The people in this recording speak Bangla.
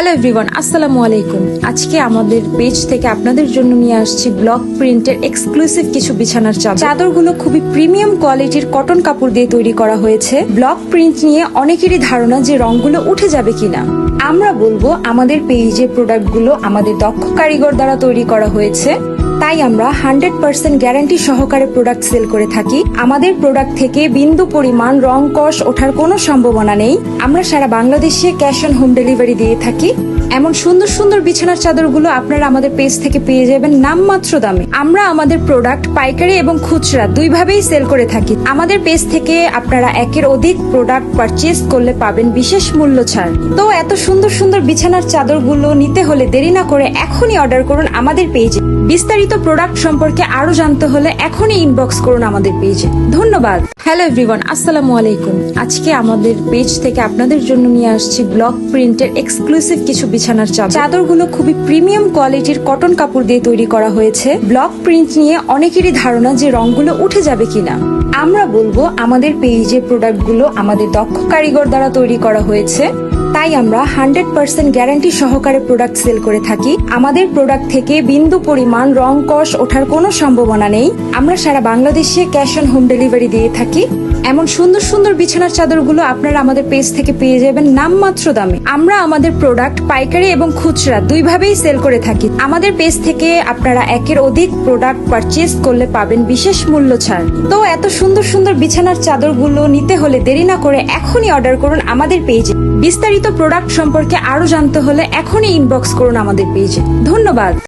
হ্যালো এভরিওয়ান, আসসালামু আলাইকুম। আজকে আমাদের পেজ থেকে আপনাদের জন্য নিয়ে আসছি ব্লক প্রিন্টের এক্সক্লুসিভ কিছু বিছানার চাদর। চাদরগুলো খুবই প্রিমিয়াম কোয়ালিটির কটন কাপড় দিয়ে তৈরি করা হয়েছে। ব্লক প্রিন্ট নিয়ে অনেকেরই ধারণা যে রংগুলো উঠে যাবে কিনা। আমরা বলব আমাদের পেজের প্রোডাক্টগুলো আমাদের দক্ষ কারিগর দ্বারা তৈরি করা হয়েছে। তাই আমরা হান্ড্রেড পার্সেন্ট গ্যারান্টি সহকারে প্রোডাক্ট সেল করে থাকি। আমাদের প্রোডাক্ট থেকে বিন্দু পরিমাণ রং কষ ওঠার কোনো সম্ভাবনা নেই। আমরা সারা বাংলাদেশে ক্যাশ অন হোম ডেলিভারি দিয়ে থাকি। এমন সুন্দর সুন্দর বিছানার চাদরগুলো আপনারা আমাদের পেজ থেকে পেয়ে যাবেন নামমাত্র দামে। আমরা আমাদের প্রোডাক্ট পাইকারি এবং খুচরা দুইভাবেই সেল করে থাকি। আমাদের পেজ থেকে আপনারা একের অধিক প্রোডাক্ট পারচেজ করলে পাবেন বিশেষ মূল্য ছাড়। তো এত সুন্দর সুন্দর বিছানার চাদরগুলো নিতে হলে দেরি না করে এখনই অর্ডার করুন আমাদের পেজে বিস্তারিত প্রোডাক্ট সম্পর্কে আরও জানতে হলে এখনই ইনবক্স করুন আমাদের পেজে ধন্যবাদ। হ্যালো এভরিওয়ান আসসালামু আলাইকুম। আজকে আমাদের পেজ থেকে আপনাদের জন্য নিয়ে আসছি ব্লক প্রিন্টের এক্সক্লুসিভ কিছু বিছানার চাদর। চাদরগুলো খুবই প্রিমিয়াম কোয়ালিটির কটন কাপড় দিয়ে তৈরি করা হয়েছে। ব্লক প্রিন্ট নিয়ে অনেকেরই ধারণা যে রংগুলো উঠে যাবে কিনা। আমরা বলব আমাদের পেজে প্রোডাক্টগুলো আমাদের দক্ষ কারিগর দ্বারা তৈরি করা হয়েছে। তাই আমরা হান্ড্রেড পার্সেন্ট গ্যারান্টি সহকারে প্রোডাক্ট সেল করে থাকি। আমাদের প্রোডাক্ট থেকে বিন্দু পরিমাণ রং কষ ওঠার কোনো সম্ভাবনা নেই। আমরা সারা বাংলাদেশে ক্যাশ অন হোম ডেলিভারি দিয়ে থাকি। এমন সুন্দর সুন্দর বিছানার চাদরগুলো আপনারা আমাদের পেজ থেকে পেয়ে যাবেন নামমাত্র দামে। আমরা আমাদের প্রোডাক্ট পাইকারি এবং খুচরা দুইভাবেই সেল করে থাকি। আমাদের পেজ থেকে আপনারা একের অধিক প্রোডাক্ট পারচেজ করলে পাবেন বিশেষ মূল্য ছাড়। তো এত সুন্দর সুন্দর বিছানার চাদরগুলো নিতে হলে দেরি না করে এখনই অর্ডার করুন আমাদের পেজে। বিস্তারিত প্রোডাক্ট সম্পর্কে আরও জানতে হলে এখনই ইনবক্স করুন আমাদের পেজে। ধন্যবাদ।